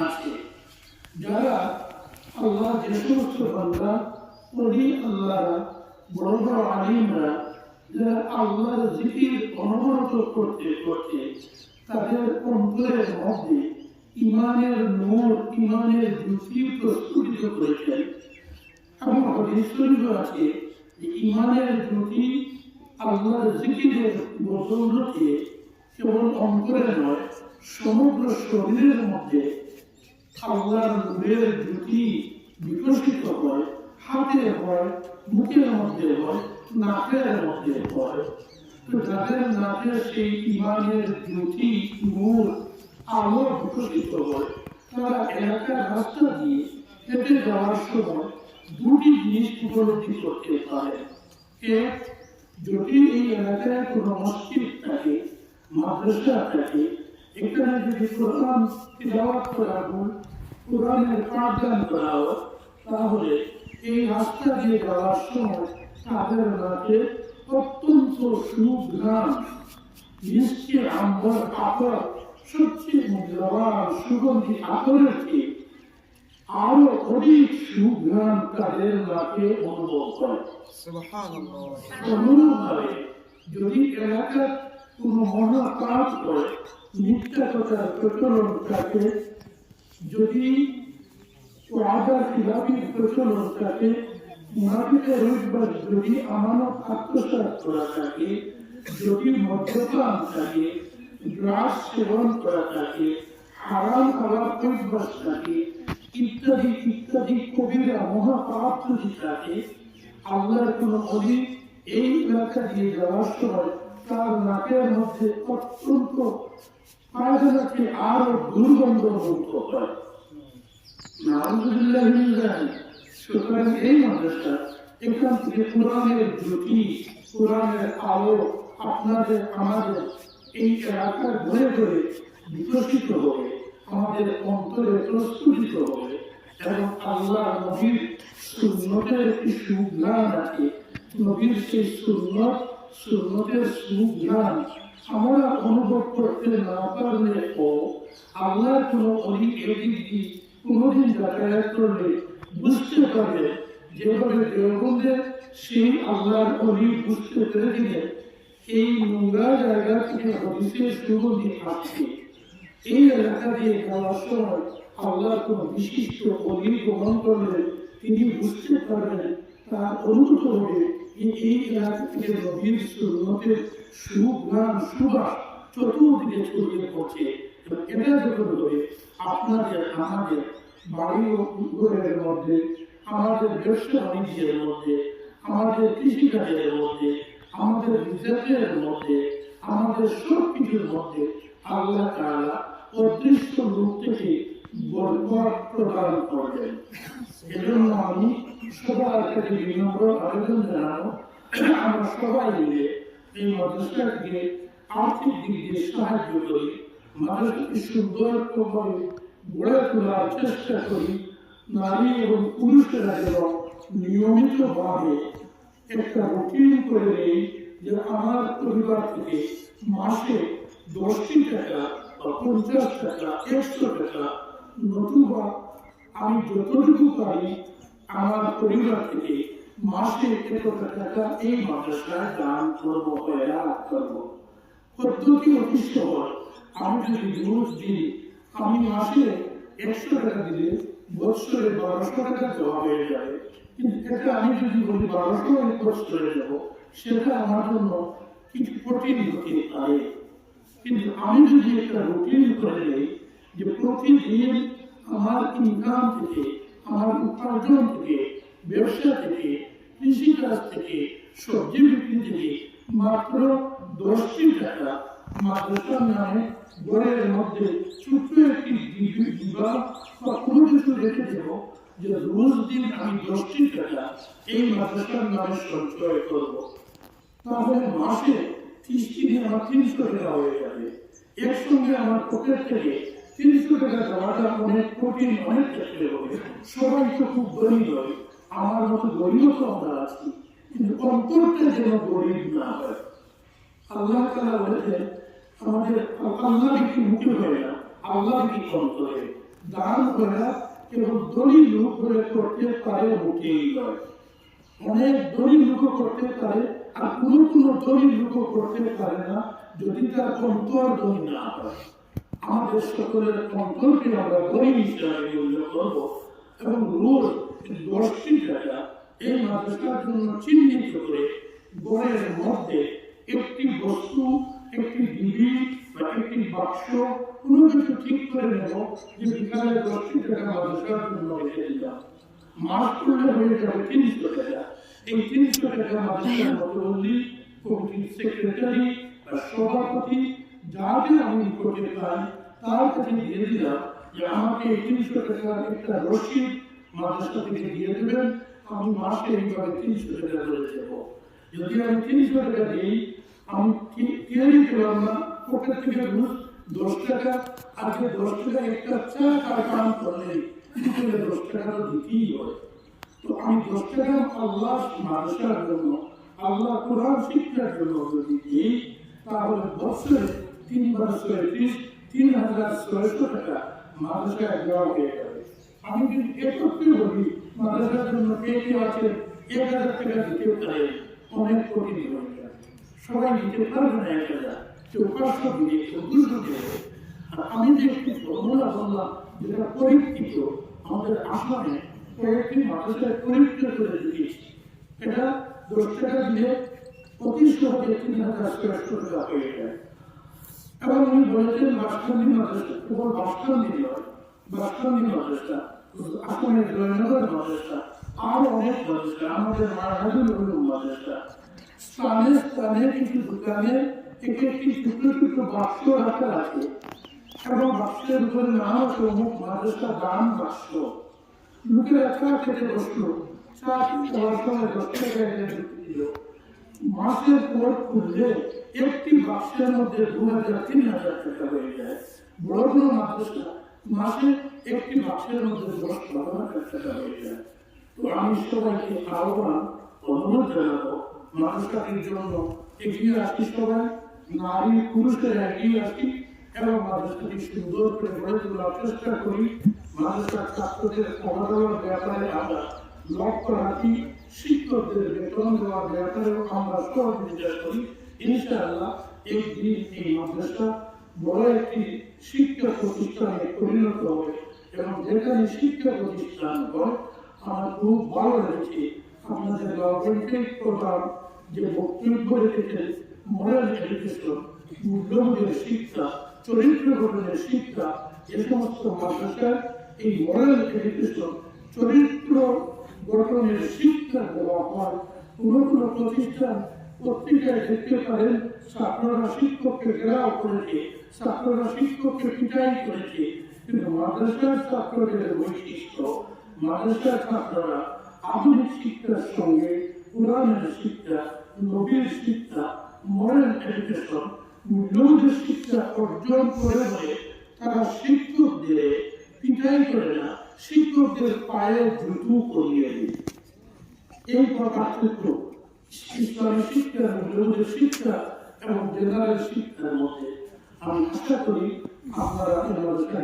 আছে। যারা আল্লাহ যে সমস্ত বান্দা বড় বড় আলিমরা, যারা আল্লাহর জিকির অনবরত করতে করতে তাদের অন্তরের মধ্যে ইমানের নূর ইমানের জ্যোতি প্রস্ফুটিত করেছেন এবং আছে যে ইমানের জ্যোতি আল্লাহর জিকিরের বদৌলতে কেবল অন্তরে নয় সমগ্র শরীরের মধ্যে আল্লাহর নূরের জ্যোতি বিকশিত হয় হাতে হয় মুখের মধ্যে হয়, নাকের মধ্যে হয়। তো যাদের নাকে সেই ইমানের জ্যোতি নূর আলো বিকশিত হয়, তারা এলাকার রাস্তা দিয়ে হেঁটে যাওয়ার সময় দুটি জিনিস উপলব্ধি করতে পারে। এক, যদি এই এলাকায় কোনো মসজিদ থাকে, মাদ্রাসা থাকে যদি কোরআন তিলাওয়াত করা হয় কোরআনের পাঠদান করা হয় তাহলে এই রাস্তা দিয়ে যাওয়ার সময় তাদের নাকে অত্যন্ত সুঘ্রাণ মিষ্টি আম্বর আতর সবচেয়ে মূল্যবান সুগন্ধি আতরের চেয়ে আরও অধিক সুঘ্রাণ তাদের নাকে অনুভব করে। অনুরূপভাবে যদি এলাকার কোনো মহা কাজ করে, মিথ্যা কথার প্রচলন থাকে। যদি ওয়াদার খিলাফির প্রচলন থাকে মুনাফিকের অভ্যাস যদি আমানত আত্মসাৎ করা থাকে, যদি মদ্যপান থাকে, গ্রাস সেবন করা থাকে, হারাম খাবার অভ্যাস থাকে, ইত্যাদি ইত্যাদি কবিরা মহাপাপ যদি থাকে, আল্লাহর কোন অলি এই এলাকা দিয়ে যাওয়ার সময় তার নাকের মধ্যে অত্যন্ত পায়খানাকে আরও দুর্গন্ধ সুতরাং এই এখান থেকে কোরআনের কোরআনের আলো আপনাদের, আমাদের এই এলাকার ঘরে ঘরে বিকশিত হবে, আমাদের অন্তরে প্রস্ফুটিত হবে এবং আল্লাহ নবীর সুন্নতের সুজ্ঞান আছে। নবীর সেই সুন্নত সুন্নতের সুজ্ঞান আমরা অনুভব করতে না পারলে ও আল্লাহর কোনো অলিক এদিক কোনোদিন যাতায়াত করলে বুঝতে পারবে যেভাবে দেওবন্দে সেই আল্লাহর অলি বুঝতে পেরেছিলেন এই নোংরা জায়গা থেকে হদিসের সুগন্ধি আসছে এই এলাকা দিয়ে যাওয়ার সময় আল্লাহর কোন বিশিষ্ট অলি গ্রহণ করলে তিনি বুঝতে পারবেন তার অনুভূত হবে যে এই এলাকা থেকে নবীর সুন্নতের সুগ্রাম সুবাস চতুর্দিকে ছড়িয়ে পড়ছে। এটা যখন হবে আপনাদের, আমাদের বাড়ি ও ঘরের মধ্যে, আমাদের ব্যবসা বাণিজ্যের মধ্যে, আমাদের কৃষিকাজের মধ্যে, আমাদের রিজার্ভের মধ্যে, আমাদের সব কিছুর মধ্যে আল্লাহ তাআলা অদৃশ্য রূপ থেকে বরকত প্রদান করবেন। এজন্য আমি সবার কাছে বিনম্র আবেদন জানাব আমরা সবাই মিলে এই মাদ্রাসাকে আর্থিক দিক দিয়ে সাহায্য করি মাদ্রাসাকে সুন্দরভাবে গড়ে তোলার চেষ্টা করি নারী এবং পুরুষেরা যেন নিয়মিতভাবে একটা রুটিন করে নেই যে আমার পরিবার থেকে মাসে দশটি টাকা বা পঞ্চাশ টাকা একশো টাকা নতুবা আমি যতটুকু পারি আমার পরিবার থেকে মাসে এতটা টাকা এই মাদ্রাসায় দান করব হয়রান করব। পদ্ধতি অতি সহজ। আমি যদি রোজ দিই, আমি মাসে একশো টাকা দিলে বছরে বারোশো টাকা দেওয়া হয়ে যাবে। কিন্তু এটা আমি যদি বলি বারোশো আমি করে যাব সেটা আমার জন্য কিছু কঠিন হতে পারে। কিন্তু আমি যদি একটা রুটিন করে নেই যে প্রতিদিন আমার ইনকাম থেকে আমার উপার্জন থেকে, ব্যবসা থেকে, কৃষিকাজ থেকে, সবজি বিক্রি থেকে মাত্র দশটি টাকা মাদ্রাসার নামে ঘরের মধ্যে ছোট্ট একটি দিবি- বা কোনো কিছু রেখে যে রোজ দিন আমি দশটি টাকা এই মাদ্রাসার নামে সঞ্চয় করব। তাহলে মাসে ত্রিশটি দিন আমার তিনশো টাকা হয়ে যাবে। একসঙ্গে আমার পকেট থেকে অনেক কঠিন অনেক হবে সবাই তো খুব গরিব আমার মতো গরিবও তো আমরা আছি কিন্তু অন্তরটা যেন গরিব না হয় আল্লাহ তালা বলেছেন আমাদের আল্লাহ একটু মুখে হয় না আল্লাহ কি করে দান করা কেবল দলিল লোক করে করতে পারে মোটেই নয় অনেক দলিল লোক করতে পারে আর কোন কোন দলিল লোক করতে পারে না যদি তার অন্তর দলিল না হয় আমাদের সকলের অন্তরকে আমরা দলিল হিসাবে উল্লেখ করব। এবং রোজ দশটি টাকা এই মাদ্রাসার জন্য চিহ্নিত করে গড়ের মধ্যে একটি বস্তু, একটি বিধি বা একটি বাক্স কোনো কিছু ঠিক করে নেব যে বিকালে দশটি টাকা মাদ্রাসার জন্য রেখে দিলাম। মাস করলে হয়ে যাবে তিনশো টাকা। এই তিনশো টাকা মাদ্রাসার মতবল্লি কমিটির সেক্রেটারি বা সভাপতি, যাকে আমি করতে পাই আমাকে এই তিনশো টাকার একটা দেবেন। আমি মাসে তিনশো টাকা করে দেবো। যদি আমি তিনশো টাকা দিই, আমি কেউই পেলাম না? পকেট থেকে ঘুষ দশ টাকা, আজকে দশ টাকা একটা চা কার কাম করলে দশ টাকা তো দিতেই হয় তো আমি দশ টাকা আল্লাহ মাদ্রাসার আল্লাহ কোরআন শিক্ষার জন্য যদি দিই, তাহলে বছরে তিনবার ছয়ত্রিশ তিন হাজার ছয়শো টাকা মাদ্রাসায় দেওয়া হয়ে যাবে আমি যদি একত্রে বলি, মাদ্রাসার জন্য কে কে আছে, এক হাজার টাকা দিতে পারে, অনেক কঠিন সবাই নিতে পারবে না এক হাজার। কেউ পাঁচশো দিবে কেউ দুশো দিবে আর আমি যে একটি ফর্মুলা বললাম, যেটা পরীক্ষিত, আমাদের আসামে কয়েকটি মাদ্রাসায় পরীক্ষা করে দিয়েছি। এটা দশ টাকা দিলে অতি সহজে তিন হাজার ছয়শো টাকা হয়ে যায়। এবং উনি বলেছেন বাসকান্দি মাদ্রাসা কেবল বাসকান্দি নয় বাসকান্দি মাদ্রাসা জয়নগর মাদ্রাসা অনেক মাদ্রাসা আমাদের মারাহাজুল উলুম মাদ্রাসা স্থানে স্থানে কিছু দোকানে একটি একটি ছোট ছোট বাক্স রাখা আছে। এবং বাক্সের উপরে নাম আছে অমুক মাদ্রাসা দান বাক্স লোকেরা চা বসল সময় দশ টাকা মাসের পর খুললে একটি বাক্সের মধ্যে দু হাজার, তিন হাজার টাকা হয়ে যায়। বড় বড় মাদ্রাসা মাসে একটি বাক্সের মধ্যে দশ, বারো হাজার টাকা হয়ে যায়। তো আমি সবাইকে আহ্বান, অনুরোধ জানাব মাদ্রাসাটির জন্য এগিয়ে আসি সবাই, নারী, পুরুষের এগিয়ে আসি এবং মাদ্রাসাটি সুন্দর করে গড়ে তোলার চেষ্টা করি। মাদ্রাসার ছাত্রদের খাওয়া ব্যাপারে আমরা লক্ষ্য রাখি। শিক্ষকদের বেতন দেওয়ার ব্যাপারেও আমরা সহযোগিতা করি ইনশাআল্লাহ এই দিন এই মাদ্রাসা বড় একটি শিক্ষা প্রতিষ্ঠানে পরিণত হবে এবং যেখানে শিক্ষা প্রতিষ্ঠান হয় আমার খুব ভালো লেগেছে আপনাদের গভর্নমেন্টের প্রধান যে বক্তব্য রেখেছেন মরাল এডুকেশন মূল্যবোধের শিক্ষা চরিত্র গঠনের শিক্ষা এ সমস্ত মাদ্রাসায় এই মরাল এডুকেশন, চরিত্র গঠনের শিক্ষা দেওয়া হয়। কোন কোন প্রতিষ্ঠান পত্রিকায় দেখতে পারেন, ছাত্ররা শিক্ষককে ঘেরাও করেছে, ছাত্ররা শিক্ষককে পিটাই করেছে। কিন্তু মাদ্রাসার ছাত্রদের বৈশিষ্ট্য, মাদ্রাসার ছাত্ররা আধুনিক শিক্ষার সঙ্গে পুরাণের শিক্ষা, নবীর শিক্ষা মডার্ন এডুকেশন মূল্যবোধের শিক্ষা অর্জন করে বলে তারা শিক্ষকদের পিটাই করে না। শিক্ষকদের পায়ে জুতু করিয়ে দেয় এই পার্থক্য ইসলামী শিক্ষা এবং মূল্যবোধের শিক্ষা এবং জেনারেল শিক্ষার মধ্যে। আমি আশা করি আপনারা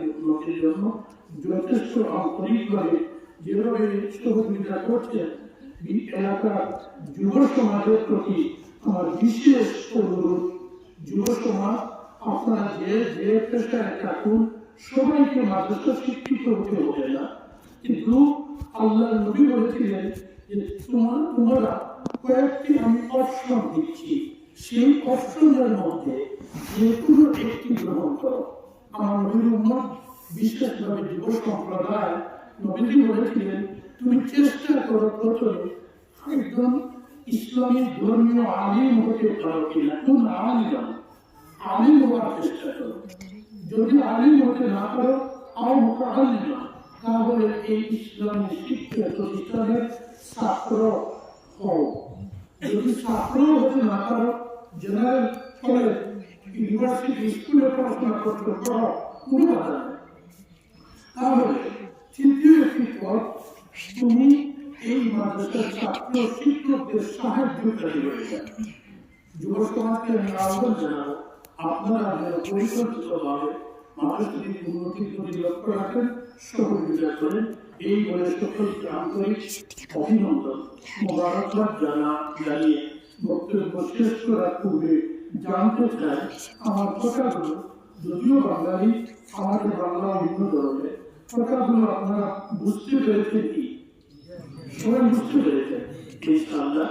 এই উন্নতির জন্য যথেষ্ট আন্তরিকভাবে যেভাবে সহযোগিতা করছেন, এই এলাকার যুব সমাজের প্রতি আমার বিশেষ অনুরোধ। যুব সমাজ, আপনারা যে যে পেশায় থাকুন সবাইকে মাদ্রাসা শিক্ষিত হতে হবে না। কিন্তু আল্লাহ নবী বলেছিলেন যে, তোমার, তোমরা কয়েকটি আমি অপশন দিচ্ছি। সেই অপশনের মধ্যে যে কোনো একটি গ্রহণ করো। আমার নবীর উম্মত বিশেষভাবে যুব সম্প্রদায় নবীজি বলেছিলেন, তুমি চেষ্টা করো প্রথমে একজন ইসলামী ধর্মীয় আলিম হতে পারো কিনা। কোন আলিম? আলিম হওয়ার চেষ্টা করো। যদি আলিম হতে না পারো আর আলিম তাহলে এই ইসলামী শিক্ষা প্রতিষ্ঠানের ছাত্র হও। যদি ছাত্র হতে না পারো, জেনারেল কলেজ, ইউনিভার্সিটি, স্কুলে পড়াশোনা করতে পারো, কোনো বাধা নেই। তাহলে তৃতীয় একটি পথ, তুমি এই মাদ্রাসার ছাত্র শিক্ষকদের সাহায্যকারী হয়ে যাবে যুব সমাজকে আমি আহ্বান জানাব আপনারা পরিকল্পিতভাবে মানুষ যদি উন্নতির এই বলে সকলকে আন্তরিক জানতে চাই, আমার কথাগুলো যদিও বাঙালি, আমাদের বাংলা অন্য ধরনের কথাগুলো আপনারা বুঝতে পেরেছেন কি? সবাই বুঝতে পেরেছেন। ইনশাআল্লাহ